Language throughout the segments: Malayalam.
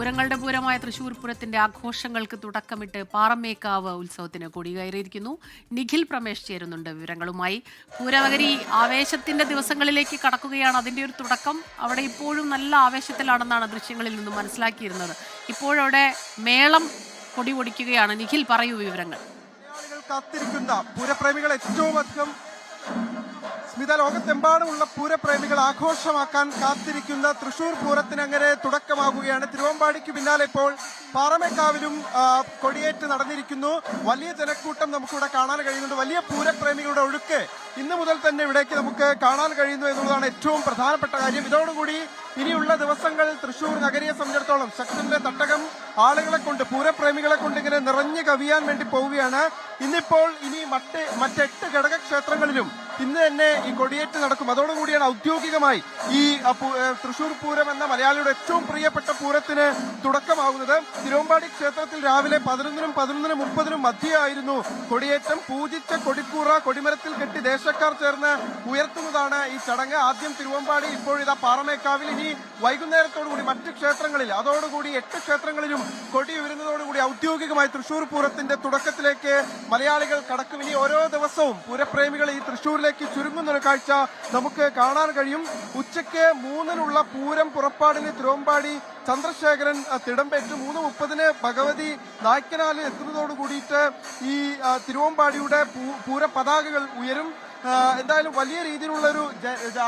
പൂരങ്ങളുടെ പൂരമായ തൃശൂർ പൂരത്തിന്റെ ആഘോഷങ്ങൾക്ക് തുടക്കമിട്ട് പാറമേക്കാവ് ഉത്സവത്തിന് കൊടികയറിയിരിക്കുന്നു. നിഖിൽ പ്രമേഷ് ചേരുന്നുണ്ട് വിവരങ്ങളുമായി. പൂരനഗരി ആവേശത്തിന്റെ ദിവസങ്ങളിലേക്ക് കടക്കുകയാണ് അതിന്റെ ഒരു തുടക്കം. അവിടെ ഇപ്പോഴും നല്ല ആവേശത്തിലാണെന്നാണ് ദൃശ്യങ്ങളിൽ നിന്നും മനസ്സിലാക്കിയിരുന്നത്. ഇപ്പോഴവിടെ മേളം കൊടി പൊടിക്കുകയാണ്. നിഖിൽ പറയൂ വിവരങ്ങൾ. കാത്തിരിക്കുന്ന ഏറ്റവും അധികം സ്മിത ലോകത്തെമ്പാടുമുള്ള പൂരപ്രേമികൾ ആഘോഷമാക്കാൻ കാത്തിരിക്കുന്ന തൃശൂർ പൂരത്തിന് അങ്ങനെ തുടക്കമാകുകയാണ് തിരുവമ്പാടിക്ക് പിന്നാലെ ഇപ്പോൾ പാറമേക്കാവിലും കൊടിയേറ്റ് നടന്നിരിക്കുന്നു. വലിയ ജനക്കൂട്ടം നമുക്കിവിടെ കാണാൻ കഴിയുന്നുണ്ട്. വലിയ പൂരപ്രേമികളുടെ ഒഴുക്ക് ഇന്ന് മുതൽ തന്നെ ഇവിടേക്ക് നമുക്ക് കാണാൻ കഴിയുന്നു എന്നുള്ളതാണ് ഏറ്റവും പ്രധാനപ്പെട്ട കാര്യം. ഇതോടുകൂടി ഇനിയുള്ള ദിവസങ്ങൾ തൃശൂർ നഗരിയെ സംബന്ധിച്ചിടത്തോളം ശക്തന്റെ തട്ടകം ആളുകളെ കൊണ്ട് പൂരപ്രേമികളെ കൊണ്ട് ഇങ്ങനെ നിറഞ്ഞു കവിയാൻ വേണ്ടി പോവുകയാണ്. ഇന്നിപ്പോൾ ഇനി മറ്റ് മറ്റെട്ട് ഘടകക്ഷേത്രങ്ങളിലും ഇന്ന് തന്നെ ഈ കൊടിയേറ്റ് നടക്കും. അതോടുകൂടിയാണ് ഔദ്യോഗികമായി ഈ തൃശൂർ പൂരം എന്ന മലയാളിയുടെ ഏറ്റവും പ്രിയപ്പെട്ട പൂരത്തിന് തുടക്കമാകുന്നത്. തിരുവമ്പാടി ക്ഷേത്രത്തിൽ രാവിലെ പതിനൊന്നിനും പതിനൊന്നിനും മുപ്പതിനും മധ്യയായിരുന്നു കൊടിയേറ്റം. പൂജിച്ച കൊടിക്കൂറ കൊടിമരത്തിൽ കെട്ടി ദേശക്കാർ ചേർന്ന് ഉയർത്തുന്നതാണ് ഈ ചടങ്ങ്. ആദ്യം തിരുവമ്പാടി ഇപ്പോഴിതാ പാറമേക്കാവിൽ. ഇനി വൈകുന്നേരത്തോടുകൂടി മറ്റ് ക്ഷേത്രങ്ങളിൽ അതോടുകൂടി എട്ട് ക്ഷേത്രങ്ങളിലും കൊടി ഉയരുന്നതോടുകൂടി ഔദ്യോഗികമായി തൃശൂർ പൂരത്തിന്റെ തുടക്കത്തിലേക്ക് മലയാളികൾ കടക്കും. ഇനി ഓരോ ദിവസവും പൂരപ്രേമികൾ ഈ തൃശ്ശൂരിലേക്ക് ചുരുങ്ങുന്ന ഒരു കാഴ്ച നമുക്ക് കാണാൻ കഴിയും. ഉച്ചയ്ക്ക് മൂന്നിനുള്ള പൂരം പുറപ്പാടിന് തിരുവമ്പാടി ചന്ദ്രശേഖരൻ തിടമ്പേറ്റ് മൂന്ന് മുപ്പതിന് ഭഗവതി നായ്ക്കനാലിൽ എത്തുന്നതോടുകൂടിയിട്ട് ഈ തിരുവമ്പാടിയുടെ പൂര പതാകകൾ ഉയരും. എന്തായാലും വലിയ രീതിയിലുള്ള ഒരു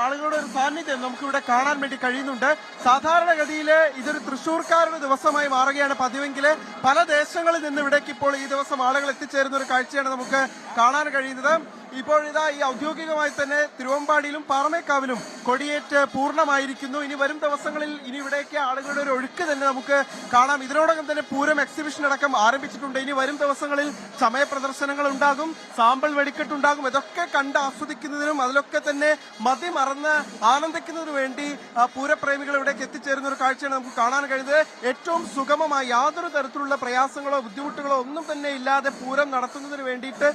ആളുകളുടെ ഒരു സാന്നിധ്യം നമുക്കിവിടെ കാണാൻ വേണ്ടി കഴിയുന്നുണ്ട്. സാധാരണഗതിയിൽ ഇതൊരു തൃശ്ശൂർക്കാരുടെ ദിവസമായി മാറുകയാണ് പതിവെങ്കിൽ പല ദേശങ്ങളിൽ നിന്ന് ഇവിടേക്ക് ഇപ്പോൾ ഈ ദിവസം ആളുകൾ എത്തിച്ചേരുന്ന ഒരു കാഴ്ചയാണ് നമുക്ക് കാണാൻ കഴിയുന്നത്. ഇപ്പോൾ ഇതാ ഈ ഔദ്യോഗികമായി തന്നെ തിരുവമ്പാടിയിലും പാറമേക്കാവിലും കൊടിയേറ്റ് പൂർണമായിരിക്കുന്നു. ഇനി വരും ദിവസങ്ങളിൽ ഇനി ഇവിടേക്ക് ആളുകളുടെ ഒരു ഒഴുക്ക് തന്നെ നമുക്ക് കാണാം. ഇതിനോടകം തന്നെ പൂരം എക്സിബിഷൻ അടക്കം ആരംഭിച്ചിട്ടുണ്ട്. ഇനി വരും ദിവസങ്ങളിൽ സമയ പ്രദർശനങ്ങൾ ഉണ്ടാകും സാമ്പിൾ വെടിക്കെട്ടുണ്ടാകും ഇതൊക്കെ കണ്ട് ആസ്വദിക്കുന്നതിനും അതിലൊക്കെ തന്നെ മതി മറന്ന് ആനന്ദിക്കുന്നതിനു വേണ്ടി പൂരപ്രേമികൾ ഇവിടേക്ക് എത്തിച്ചേരുന്ന ഒരു കാഴ്ചയാണ് നമുക്ക് കാണാൻ കഴിയുന്നത്. ഏറ്റവും സുഗമമായി യാതൊരു തരത്തിലുള്ള പ്രയാസങ്ങളോ ബുദ്ധിമുട്ടുകളോ ഒന്നും തന്നെ ഇല്ലാതെ പൂരം നടത്തുന്നതിന് വേണ്ടിയിട്ട്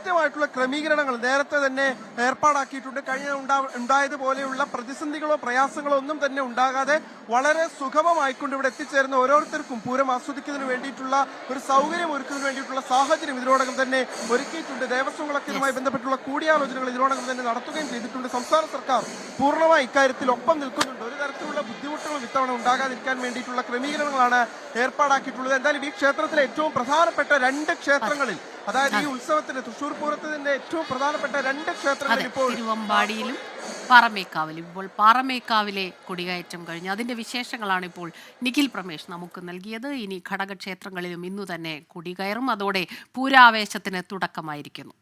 കൃത്യമായിട്ടുള്ള ക്രമീകരണങ്ങൾ നേരത്തെ തന്നെ ഏർപ്പാടാക്കിയിട്ടുണ്ട്. കഴിഞ്ഞ ഉണ്ടാ- ഉണ്ടായതുപോലെയുള്ള പ്രതിസന്ധികളോ പ്രയാസങ്ങളോ ഒന്നും തന്നെ ഉണ്ടാകാതെ വളരെ സുഗമമായിക്കൊണ്ട് ഇവിടെ എത്തിച്ചേരുന്ന ഓരോരുത്തർക്കും പൂരം ആസ്വദിക്കുന്നതിന് വേണ്ടിയിട്ടുള്ള ഒരു സൗകര്യം ഒരുക്കുന്നതിന് വേണ്ടിയിട്ടുള്ള സാഹചര്യം ഇതിനോടകം തന്നെ ഒരുക്കിയിട്ടുണ്ട്. ദേവസ്വങ്ങളൊക്കെ ഇതുമായി ബന്ധപ്പെട്ടുള്ള കൂടിയാലോചനകൾ ഇതിനോടകം തന്നെ നടത്തുകയും ചെയ്തിട്ടുണ്ട്. സംസ്ഥാന സർക്കാർ പൂർണമായി ഇക്കാര്യത്തിൽ ഒപ്പം നിൽക്കുന്നുണ്ട്. തരത്തിലുള്ള ബുദ്ധിമുട്ടുകളും ഇത്തവണ ഉണ്ടാകാതിരിക്കാൻ വേണ്ടിയിട്ടുള്ള ക്രമീകരണങ്ങളാണ് ഏർപ്പാടാക്കിയിട്ടുള്ളത്. എന്തായാലും ഈ ക്ഷേത്രത്തിലെ ഏറ്റവും പ്രധാനപ്പെട്ട രണ്ട് ക്ഷേത്രങ്ങളിൽ അതായത് ഈ ഉത്സവത്തിന് തൃശൂർ പൂരത്തിന്റെ ഏറ്റവും പ്രധാനപ്പെട്ട രണ്ട് ക്ഷേത്രങ്ങളിൽ ഇപ്പോൾ തിരുവമ്പാടിയിലും പാറമേക്കാവിലും ഇപ്പോൾ പാറമേക്കാവിലെ കൊടികയറ്റം കഴിഞ്ഞു. അതിന്റെ വിശേഷങ്ങളാണ് ഇപ്പോൾ നിഖിൽ പ്രമേഷ് നമുക്ക് നൽകിയത്. ഇനി ഘടകക്ഷേത്രങ്ങളിലും ഇന്നു തന്നെ കൊടികയറും. അതോടെ പൂരാവേശത്തിന് തുടക്കമായിരിക്കുന്നു.